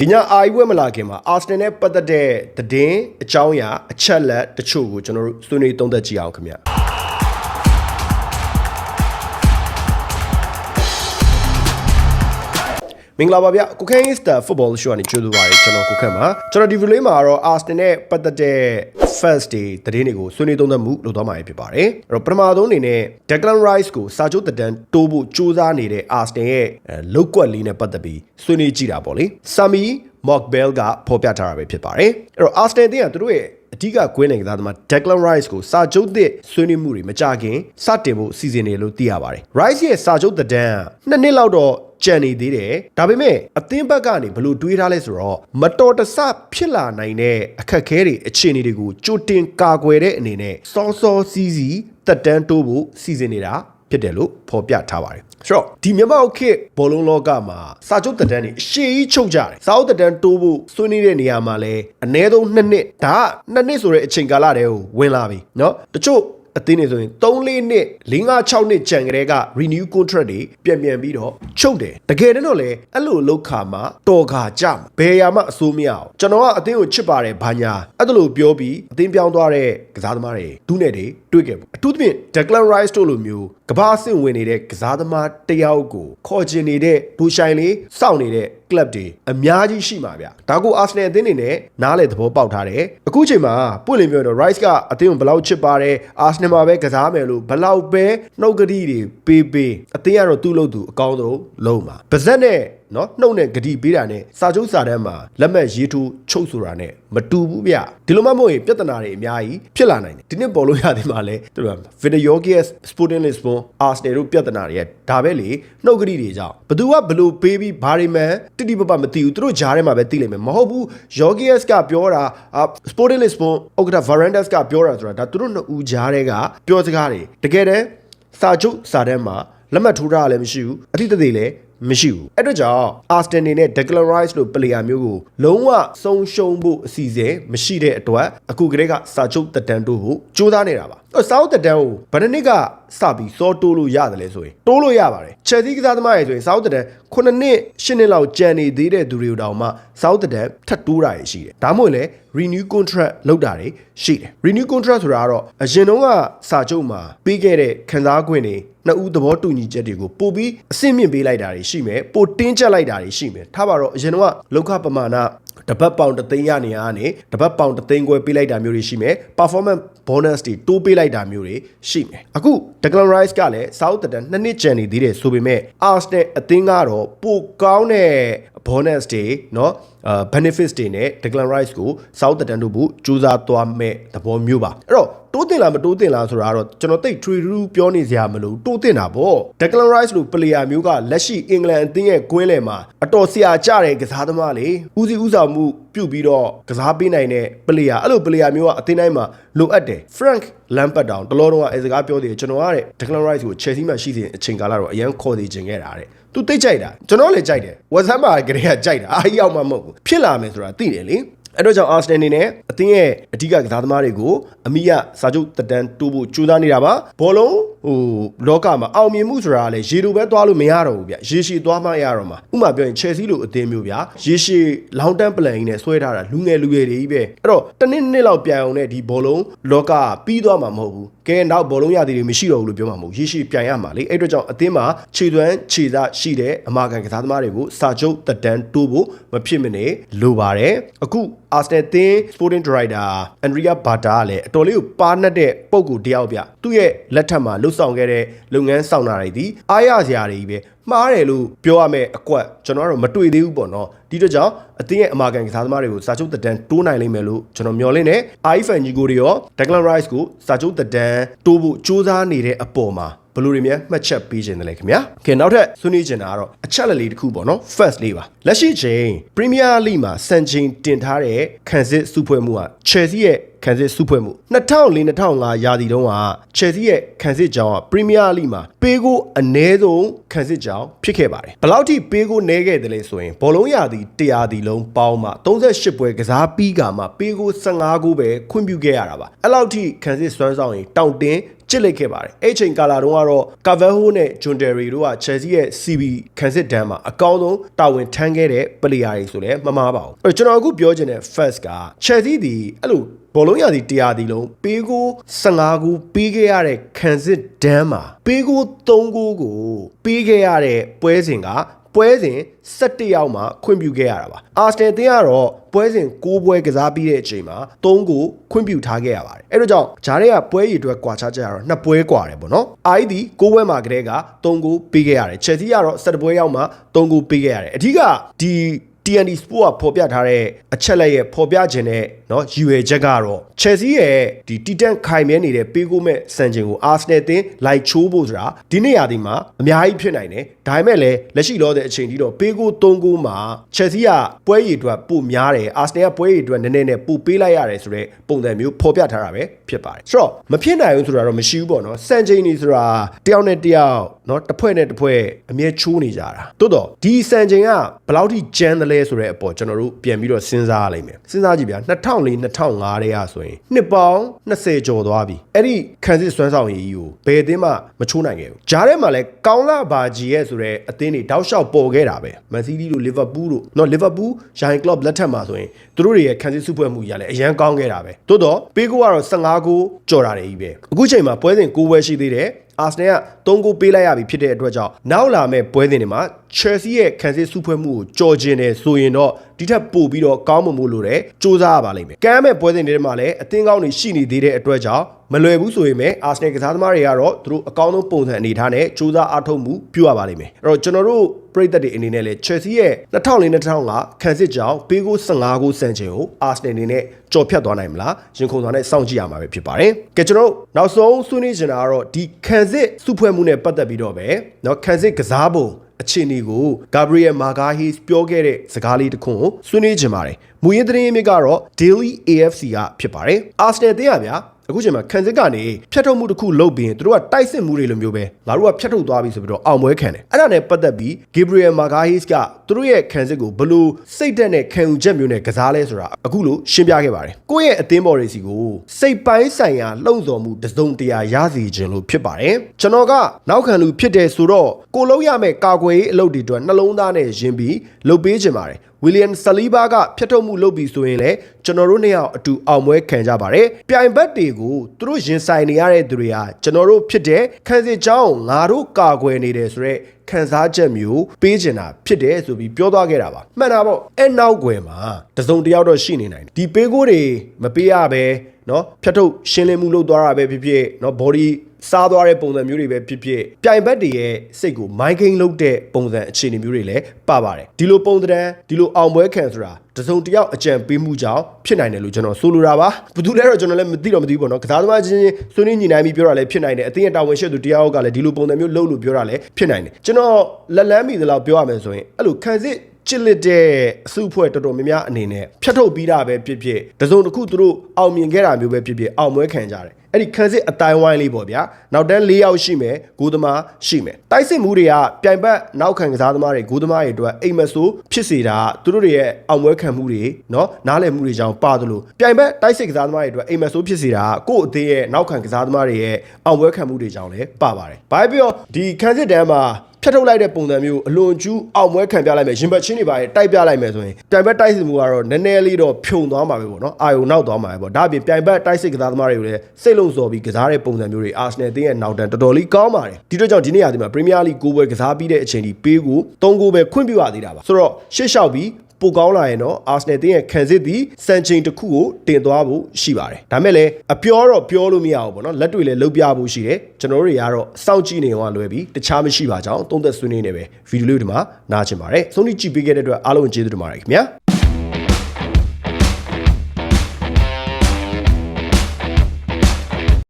ဒီညအာရီပွဲမလာခင်မှာအာဆနယ်နဲ့ပတ်သက်တဲ့သတင်းအကြောင်းအရာအချက်လက်တချို့ကိုကျွန်တော်တို့ဆွေးနွေးသုံးသပ်ကြည့်အောင်ခင်ဗျာ မင်္ဂလာပါဗျကိုခန့် Star Football Show ကနေကြိုဆိုပါရစေကျွန်တော်ကိုခန့်ပါကျွန်တော်ဒီဗီဒီယိုလေးမှာတော့ Arsenal နဲ့ပတ်သက်တဲ့ first day သတင်းတွေကိုဆွေးနွေးသုံးသပ်မှုလုပ်သွားမှာဖြစ်ပါတယ်အဲ့တော့ပထမဆုံးအနေနဲ့ Declan Rice ကိုစာချုပ်တက်တန်းတိုးဖို့ကြိုးစားနေတဲ့ Arsenal ရဲ့လောက်ကွက်လေးနဲ့ပတ်သက်ပြီးဆွေးနွေးကြည့်တာပေါ့လေ Sami Mockbell ကဖော်ပြထားတာပဲဖြစ်ပါတယ်အဲ့တော့ Arsenal တင်းကသူတို့ရဲ့ အဓိကကွင်းနေကစားသမား Declan Rice ကိုစာချုပ်သစ်ဆွေးနွေးမှုတွေမကြခင်စတင်ဖို့စီစဉ်နေလို့သိရပါတယ် Rice ရဲ့စာချုပ်သက်တမ်းနှစ်နှစ်လောက်တော့ကြံနေသေးတယ်ဒါပေမဲ့အသင်းဘက်ကနေဘလို့တွေးထားလဲဆိုတော့မတော်တဆဖြစ်လာနိုင်တဲ့အခက်အခဲတွေအခြေအနေတွေကိုကြိုတင်ကာကွယ်တဲ့အနေနဲ့စောစောစီးစီးတက်တန်းတိုးဖို့စီစဉ်နေတာ ဖြစ်တယ်လို့ဖော်ပြထားပါတယ်ဆိုတော့ဒီမြန်မာခေတ်ဘောလုံးလောကမှာစာချုပ်တက်တန်းတွေအရှိကြီးချုပ်ကြတယ်စာချုပ်တက်တန်းတိုးဖို့ဆွေးနွေးတဲ့နေရာမှာလဲအနည်းဆုံး2နှစ်ဒါက2နှစ်ဆိုတဲ့အချိန်ကာလတည်းကိုဝင်လာပြီเนาะတချို့ အသင်းတွေဆိုရင်3-4နှစ်5-6နှစ်ကြံကလေးက renew contract တွေပြန်ပြန်ပြီးတော့ချုပ်တယ်တကယ်တော့လေအဲ့လိုလောက်ခါမှာတော်ခါကြမှာဘယ်ရာမှအစိုးမရအောင်ကျွန်တော်ကအသင်းကိုချစ်ပါတယ်ဘာညာအဲ့ဒါလိုပြောပြီးအသင်းပြောင်းသွားတဲ့ကစားသမားတွေဒုနဲ့တွေတွေ့ခဲ့ဘူးအထူးသဖြင့် Declan Rice တို့လိုမျိုးကဘာအဆင့်ဝင်နေတဲ့ကစားသမားတယောက်ကိုခေါ်ချင်နေတဲ့ဒူဆိုင်လေးစောင့်နေတဲ့ club တွေအများကြီးရှိမှာဗျဒါကို Arsenal အသင်းနေနဲ့နားလေသဘောပေါက်ထားတယ်အခုချိန်မှာပွင့်လင်းပြောတော့ Rice ကအသင်းကိုဘယ်လောက်ချစ်ပါတယ် Arsenal မှာပဲကစားမယ်လို့ဘယ်လောက်ပဲနှုတ်ကတိတွေပေးပေးအသင်းကတော့သူ့လို့သူအကောင်းဆုံးလုံးပါပါဇက်နဲ့နော်နှုတ်နဲ့ဂတိပေးတာနဲ့စာချုပ်စာတမ်းမှာလက်မှတ်ရေးထိုးချုပ်ဆိုတာနဲ့မတူဘူးဗျဒီလိုမှမဟုတ်ရင်ပြဿနာတွေအများကြီးဖြစ်လာနိုင်တယ်ဒီနှစ်ပေါ်လို့ရသည်မှာလဲသူတို့က Vinicius Sporting Lisbon Arsenal တို့ပြဿနာတွေရဲ့ဒါပဲလေနှုတ်ကတိတွေကြောင့်ဘသူကဘလို့ပေးပြီးဘာတွေမှန်တိတိပပမသိဘူးသူတို့ဂျားထဲမှာပဲသိလိမ့်မယ်မဟုတ်ဘူး Jorgius ကပြောတာ Sporting Lisbon ဥက္ကဋ္ဌ Varandas ကပြောတာဆိုတာဒါသူတို့နှစ်ဦးဂျားတွေကပြောစကားတွေတကယ်တမ်းစာချုပ်စာတမ်းမှာလက်မှတ်ထိုးထားတာလည်းမရှိဘူးအတိတ်တွေလည်း မရှိဘူးအဲ့တော့ကြောင့် Aston နေနဲ့ Declan Rice လို့ player မျိုးကိုလုံးဝဆုံးရှုံးဖို့အစီအစဉ်မရှိတဲ့အတွက်အခုကလေးကစာချုပ်တက်တန်းတိုးဖို့ကြိုးစားနေတာပါအဲ့ စာချုပ်တက်တန်းကိုဘယ်နှစ်နှစ်ကစပြီးစောတိုးလို့ရတယ်လဲဆိုရင်တိုးလို့ရပါတယ် Chelsea ကစားသမားရေဆိုရင်စာချုပ်တက်တန်း9နှစ်10နှစ်လောက်ကြံနေသေးတဲ့သူတွေတောင်မှစာချုပ်တက်တန်းထပ်တိုးတာရရှိတယ်ဒါမှမဟုတ်လေ renew contract လုပ်တာတွေရှိတယ် renew contract ဆိုတာကတော့အရင်တုန်းကစာချုပ်မှာပေးခဲ့တဲ့ခံစား권တွေနှစ်ဦးသဘောတူညီချက်တွေကိုပို့ပြီးအဆင့်မြင့်ပေးလိုက်တာတွေရှိမယ်ပိုတင်းကျပ်လိုက်တာတွေရှိမယ်ထားပါတော့အရင်တော့လောက်ခပမာဏ တပတ်ပေါင်တသိန်းရနေရကနေတပတ်ပေါင်တသိန်းခွဲပေးလိုက်တာမျိုးတွေရှိမယ် performance bonus တွေတိုးပေးလိုက်တာမျိုးတွေရှိမယ်အခု Declan Rice ကလည်း South တန်နှစ်နှစ်ကျန်နေသေးတယ်ဆိုပေမဲ့ Arsenal အသင်းကတော့ပိုကောင်းတဲ့ bonus တွေเนาะအာ benefits တွေနဲ့ Declan Rice ကို South တန်တို့ဘူးစူးစမ်းသွားမဲ့သဘောမျိုးပါအဲ့တော့တိုးတင်လားမတိုးတင်လားဆိုတာကတော့ကျွန်တော်တိတ် true true ပြောနေစရာမလိုတိုးတင်တာပေါ့ Declan Rice လို player မျိုးကလက်ရှိအင်္ဂလန်အသင်းရဲ့ကွင်းလယ်မှာအတော်ဆရာကြတဲ့ကစားသမားလေဦးစီးဦးဆောင်မှု ပြုတ်ပြီးတော့ကစားပေးနိုင်တဲ့ player အဲ့လို player မျိုးကအသင်းတိုင်းမှာလိုအပ်တယ် Frank Lampard တောင်တလောတော့အဲစကားပြောသေးတယ်ကျွန်တော်ကတဲ့ Declan Rice ကို Chelsea မှာရှိစဉ်အချိန်ကာလတော့အရန်ခေါ်သေးခြင်းခဲ့တာတဲ့သူတိတ်ကြိုက်တာကျွန်တော်လည်းကြိုက်တယ် WhatsApp မှာကလေးကကြိုက်တာအားကြီးအောင်မှမဟုတ်ဘူးဖြစ်လာမယ်ဆိုတာသိတယ်လေအဲ့တော့ကြောင့် Arsenal အနေနဲ့အသင်းရဲ့အဓိကကစားသမားတွေကိုအမိရစာချုပ်တက်တန်းတိုးဖို့ကြိုးစားနေတာပါဘောလုံး ဟိုလောကမှာအောင်မြင်မှုဆိုတာကလည်းရေလိုပဲသွားလို့မရတော့ဘူးဗျရေရှည်သွားမှရတော့မှာဥပမာပြောရင် Chelsea လိုအသင်းမျိုးဗျရေရှည် long term plan ကြီးနဲ့ဆွဲထားတာလူငယ်လူငယ်တွေကြီးပဲအဲ့တော့တစ်နှစ်နှစ်လောက်ပြန်အောင်နဲ့ဒီဘောလုံးလောကပြီးသွားမှာမဟုတ်ဘူးကဲနောက်ဘောလုံးရသည်တွေမရှိတော့ဘူးလို့ပြောမှာမဟုတ်ရေရှည်ပြန်ရမှာလေအဲ့တော့ကြောင့်အသင်းမှာခြေသွမ်းခြေသားရှိတဲ့အမာခံကစားသမားတွေကိုစာချုပ်တက်တန်းတိုးဖို့မဖြစ်မနေလိုပါတယ်အခု Arsenal သင်း Sporting Director Andrea Bata ကလည်းအတော်လေးကိုပါနှက်တဲ့ပုံကိုတယောက်ပြသူ့ရဲ့လက်ထက်မှာလှုပ်ဆောင်ခဲ့တဲ့လုပ်ငန်းဆောင်တာတွေဒီအားရစရာတွေပဲမှားတယ်လို့ပြောရမယ်အကွက်ကျွန်တော်ကတော့မတွေ့သေးဘူးပေါ့နော်ဒီတော့ကြောင့်အသင်းရဲ့အမာခံကစားသမားတွေကိုစာချုပ်တက်တန်းတိုးနိုင်လိမ့်မယ်လို့ကျွန်တော်မျှော်လင့်နေ iFan ကြီးကိုတွေရော Declan Rice ကိုစာချုပ်တက်တန်းတိုးဖို့စူးစမ်းနေတဲ့အပေါ်မှာ ဘယ်လိုတွေများမှတ်ချက်ပေးခြင်းတယ်လဲခင်ဗျာ။ခင်နောက်ထပ်ဆွေးနွေးချင်တာကတော့အချက်လက်လေးတစ်ခုပေါ့နော် first လေးပါ။လက်ရှိချိန် Premier League မှာစံချိန်တင်ထားတဲ့ခံစစ်စုဖွဲ့မှုက Chelsea ရဲ့ခံစစ်စုဖွဲ့မှု2004-2005ရာသီတုန်းက Chelsea ရဲ့ခံစစ်ကြောင်းက Premier League မှာပေးကိုအနည်းဆုံးခံစစ်ကြောင်းဖြစ်ခဲ့ပါတယ်။ဘယ်လောက်ထိပေးကိုနဲခဲ့တယ်လဲဆိုရင်ဘောလုံးရာသီ100ဒီလုံးပေါင်းမှ38ပွဲကစားပြီးကမှပေးကို15ဂိုးပဲခွင့်ပြုခဲ့ရတာပါ။အဲ့လောက်ထိခံစစ်စွမ်းဆောင်ရင်တောင့်တင်း ချစ်လိုက်ခဲ့ပါတယ်အဲ့ချိန်ကာလာတုန်းကတော့ Carvalho နဲ့ John Terry တို့က Chelsea ရဲ့ CB ခံစစ်တန်းမှာအကောင်းဆုံးတာဝန်ထမ်းခဲ့တဲ့ player တွေဆိုလည်းမမှားပါဘူးအဲ့တော့ကျွန်တော်အခုပြောချင်တဲ့ first က Chelsea ဒီအဲ့လိုဘောလုံးရသည်တရားဒီလုံးပေးကို15ခုပေးခဲ့ရတဲ့ခံစစ်ဒန်းမှာပေးကို3ခုကိုပေးခဲ့ရတဲ့ပွဲစဉ်က ပွဲစဉ်17ရောက်မှခွင့်ပြုခဲ့ရတာပါအာစနယ်အသင်းကတော့ပွဲစဉ်6ပွဲကစားပြီးတဲ့အချိန်မှာ3ခုခွင့်ပြုထားခဲ့ရပါတယ်အဲ့တော့ကြောင့်ဂျားတွေကပွဲရည်အတွက်ကွာခြားကြရတော့နှစ်ပွဲကွာတယ်ပေါ့နော်အာဒီ6ပွဲမှာကတည်းက3ခုပေးခဲ့ရတယ်ချက်စီကတော့17ပွဲရောက်မှ3ခုပေးခဲ့ရတယ်အဓိကဒီ TND Sport ကဖော်ပြထားတဲ့အချက်လက်ရဲ့ဖော်ပြခြင်းနဲ့เนาะရည်ရွယ်ချက်ကတော့ Chelsea ရဲ့ဒီတီတန့်ခိုင်မြဲနေတဲ့ပေးကိုမဲ့စံချိန်ကို Arsenal အသင်းလိုက်ချိုးဖို့ဆိုတာဒီနေ့ရာသီမှာအများကြီးဖြစ်နိုင်တယ်ဒါပေမဲ့လည်းလက်ရှိလောတဲ့အချိန်ထိတော့ပေးကို3ကိုမှာ Chelsea ကပွဲရည်အတွက်ပိုများတယ် Arsenal ကပွဲရည်အတွက်နည်းနည်းနဲ့ပိုပေးလိုက်ရတယ်ဆိုတော့ပုံစံမျိုးဖော်ပြထားတာပဲဖြစ်ပါတယ်ဆိုတော့မဖြစ်နိုင်ဘူးဆိုတာတော့မရှိဘူးပေါ့နော်စံချိန်နေဆိုတာတယောက်နဲ့တယောက်เนาะတစ်ဖွဲ့နဲ့တစ်ဖွဲ့အမြဲချိုးနေကြတာတိုးတော့ဒီစံချိန်ကဘယ်လောက်ထိကျန်းတယ် လဲဆိုတဲ့အပေါ်ကျွန်တော်တို့ပြန်ပြီးတော့စဉ်းစားရလိမ့်မယ်စဉ်းစားကြည့်ဗျာ2004 2005တည်းကဆိုရင်နှစ်ပေါင်း20ကျော်သွားပြီအဲ့ဒီခန်းစစ်စွမ်းဆောင်ရည်ကြီးကိုဘယ်အသင်းမှမချိုးနိုင်ခဲ့ဘူးဂျားထဲမှာလည်းကောင်းလာပါကြီးရဲ့ဆိုတဲ့အသင်းတွေတောက်လျှောက်ပေါ်ခဲ့တာပဲမန်စီးတီးတို့လီဗာပူးတို့နော်လီဗာပူးရိုင်ကလော့လက်ထက်မှာဆိုရင်သူတို့တွေရဲ့ခန်းစစ်စုဖွဲ့မှုကြီးကလည်းအရန်ကောင်းခဲ့တာပဲတိုးတော့ပေးကိုကတော့15ကိုကြော်တာတွေကြီးပဲအခုချိန်မှာပွဲစဉ်9ပွဲရှိသေးတယ် အာဆနယ်က3ဂိုးပေးလိုက်ရပြီဖြစ်တဲ့အတွက်ကြောင့်နောက်လာမဲ့ပွဲစဉ်တွေမှာ Chelsea ရဲ့ခံစစ်စုဖွဲ့မှုကိုကြော်ကျင်တယ်ဆိုရင်တော့ဒီထက်ပိုပြီးတော့ကောင်းမွန်မှုလို့လည်းစူးစမ်းရပါလိမ့်မယ်။ကမ်းမဲ့ပွဲစဉ်တွေမှာလည်းအသင်းကောင်းတွေရှိနေသေးတဲ့အတွက်ကြောင့်မလွယ်ဘူးဆိုရင်ပဲအာဆနယ်ကစားသမားတွေကတော့သူတို့အကောင်းဆုံးပုံစံအနေထားနဲ့စူးစမ်းအားထုတ်မှုပြုရပါလိမ့်မယ်။အဲ့တော့ကျွန်တော်တို့ပရိသတ်တွေအနေနဲ့လည်း Chelsea ရဲ့2004-2005ခံစစ်ကြောင့်ပေးကို15ဂိုးစံချိန်ကို Arsenal အနေနဲ့ကြော်ဖြတ်သွားနိုင်မလားရင်ခုန်သွားနဲ့စောင့်ကြည့်ရမှာပဲဖြစ်ပါတယ်။ကဲကျွန်တော်တို့နောက်ဆုံးဆွေးနွေးချင်တာကတော့ဒီခံစစ်စုဖွဲ့မှုနဲ့ပတ်သက်ပြီးတော့ပဲเนาะခံစစ်ကစားပုံ အခြေအနေကိုဂါဘရီယယ်မာဂါဟီစ်ပြောခဲ့တဲ့စကားလေးတစ်ခုကိုဆွေးနွေးချင်ပါတယ်။မူရင်းသတင်းအမြစ်ကတော့ Daily AFC ကဖြစ်ပါတယ်။ Arsenal အသင်းကဗျာ အခုချိန်မှာခံစစ်ကနေဖြတ်ထုတ်မှုတစ်ခုလုပ်ပြီးရင်တို့ကတိုက်စစ်မှုတွေလိုမျိုးပဲငါတို့ကဖြတ်ထုတ်သွားပြီဆိုပြီးတော့အောင်ပွဲခံတယ်အဲ့ဒါနဲ့ပတ်သက်ပြီး Gabriel Magalhaes ကသူတို့ရဲ့ခံစစ်ကိုဘလို့စိတ်တက်နဲ့ခံယူချက်မျိုးနဲ့ကစားလဲဆိုတာအခုလို့ရှင်းပြခဲ့ပါတယ်ကိုယ့်ရဲ့အသင်းပေါ်တွေစီကိုစိတ်ပိုင်းဆိုင်ရာလှုံ့ဆော်မှုတစုံတရာရစီခြင်းလို့ဖြစ်ပါတယ်ကျွန်တော်ကနောက်ခံလူဖြစ်တယ်ဆိုတော့ကိုလုံးရမယ့်ကာကွယ်ရေးအလုပ်တွေအတွက်နှလုံးသားနဲ့ယဉ်ပြီးလုပ်ပေးခြင်းပါတယ် ဝီလီယမ်ဆလီဘာကဖျက်ထုတ်မှုလုပ်ပြီးဆိုရင်လည်းကျွန်တော်တို့နှစ်ယောက်အတူအောင်ပွဲခံကြပါတယ်။ပြိုင်ဘက်တွေကိုသူတို့ရင်ဆိုင်နေရတဲ့သူတွေဟာကျွန်တော်တို့ဖြစ်တဲ့ခံစစ်ကြောင်းငါတို့ကာကွယ်နေတယ်ဆိုတော့ခံစားချက်မျိုးပေးချင်တာဖြစ်တယ်ဆိုပြီးပြောသွားခဲ့တာပါ။မှန်တာပေါ့။အဲ့နောက်ွယ်မှာတစုံတယောက်တော့ရှိနေနိုင်တယ်။ဒီပေးကိုတွေမပေးရဘဲနော်ဖြတ်ထုတ်ရှင်းလင်းမှုလုပ်သွားတာပဲဖြစ်ဖြစ်နော် body စားသွားတဲ့ပုံစံမျိုးတွေပဲဖြစ်ဖြစ်ပြိုင်ဘက်တွေရဲ့စိတ်ကိုမိုင်းကိန်းလုပ်တဲ့ပုံစံအခြေအနေမျိုးတွေလည်းပါပါတယ်ဒီလိုပုံသဏ္ဍာန်ဒီလိုအောင်ပွဲခံဆိုတာတစုံတယောက်အကြံပေးမှုကြောင့်ဖြစ်နိုင်တယ်လို့ကျွန်တော်ဆိုလိုတာပါဘာလို့လဲတော့ကျွန်တော်လည်းမသိတော့မသိဘူးပေါ့နော်ကစားသမားချင်းချင်းဆွေးနွေးညီနိုင်ပြီးပြောတာလည်းဖြစ်နိုင်တယ်အသင်းရဲ့တာဝန်ရှိသူတယောက်ကလည်းဒီလိုပုံစံမျိုးလုပ်လို့ပြောတာလည်းဖြစ်နိုင်တယ်ကျွန်တော်လက်လန်းမိသလောက်ပြောရမယ်ဆိုရင်အဲ့လိုခံစစ်ချစ်လက်တဲ့အစုအဖွဲ့တော်တော်များများအနေနဲ့ဖြတ်ထုတ်ပြီးတာပဲဖြစ်ဖြစ်တစုံတစ်ခုသူတို့အောင်မြင်ခဲ့တာမျိုးပဲဖြစ်ဖြစ်အောင်ပွဲခံကြတယ် အဲ့ဒီခံစစ်အတိုင်းဝိုင်းလေးပေါ့ဗျာနောက်တန်း၄ယောက်ရှိမယ်ဂိုးသမားရှိမယ်တိုက်စစ်မှုတွေကပြိုင်ဘက်နောက်ခံကစားသမားတွေဂိုးသမားတွေအတွက်အိမ်မဆိုးဖြစ်စေတာသူတို့တွေရဲ့အောင်ပွဲခံမှုတွေနော်နားလည်မှုတွေကြောင့်ပါသလိုပြိုင်ဘက်တိုက်စစ်ကစားသမားတွေအတွက်အိမ်မဆိုးဖြစ်စေတာကို့အသေးရဲ့နောက်ခံကစားသမားတွေရဲ့အောင်ပွဲခံမှုတွေကြောင့်လည်းပါပါတယ်ဘာဖြစ်ပြောဒီခံစစ်တန်းမှာဖြတ်ထုတ်လိုက်တဲ့ပုံစံမျိုးအလွန်ကျူးအောင်ပွဲခံပြလိုက်မယ်ရင်ဘတ်ချင်းတွေပါတိုက်ပြလိုက်မယ်ဆိုရင်ပြိုင်ဘက်တိုက်စစ်မှုကတော့နည်းနည်းလေးတော့ဖြုံသွားမှာပဲပေါ့နော်အာယုံနောက်သွားမှာပဲပေါ့ဒါအပြင်ပြိုင်ဘက်တိုက်စစ်ကစားသမားတွေကိုလည်းစိတ်လုံးစော်ပြီးကစားတဲ့ပုံစံမျိုးတွေအာဆနယ်အသင်းရဲ့နောက်တန်းတော်တော်လေးကောင်းပါတယ်ဒီတော့ကြောင့်ဒီနေ့ရာသီမှာပရီးမီးယားလိဂ်9ပွဲကစားပြီးတဲ့အချိန်ထိပေးကို3ဂိုးပဲခွင့်ပြုရသေးတာပါဆိုတော့ရှေ့လျှောက်ပြီးပိုကောင်းလာရင်တော့အာဆနယ်တင်းရဲ့ခံစစ်သည်စံချိန်တစ်ခုကိုတင်သွားဖို့ရှိပါတယ်ဒါမဲ့လည်းအပြောတော့ပြောလို့မရဘူးပေါ့နော်လက်တွေလည်းလှုပ်ပြဖို့ရှိတယ်ကျွန်တော်တို့တွေကတော့စောင့်ကြည့်နေအောင်လွယ်ပြီးတခြားမရှိပါကြောင်းသုံးသက်ဆွေးနွေးနေပဲဗီဒီယိုလေးဒီမှာနားချင်ပါတယ်ဆုံးဖြတ်ကြည့်ပေးခဲ့တဲ့အတွက်အားလုံးကျေးဇူးတင်ပါတယ်ခင်ဗျာ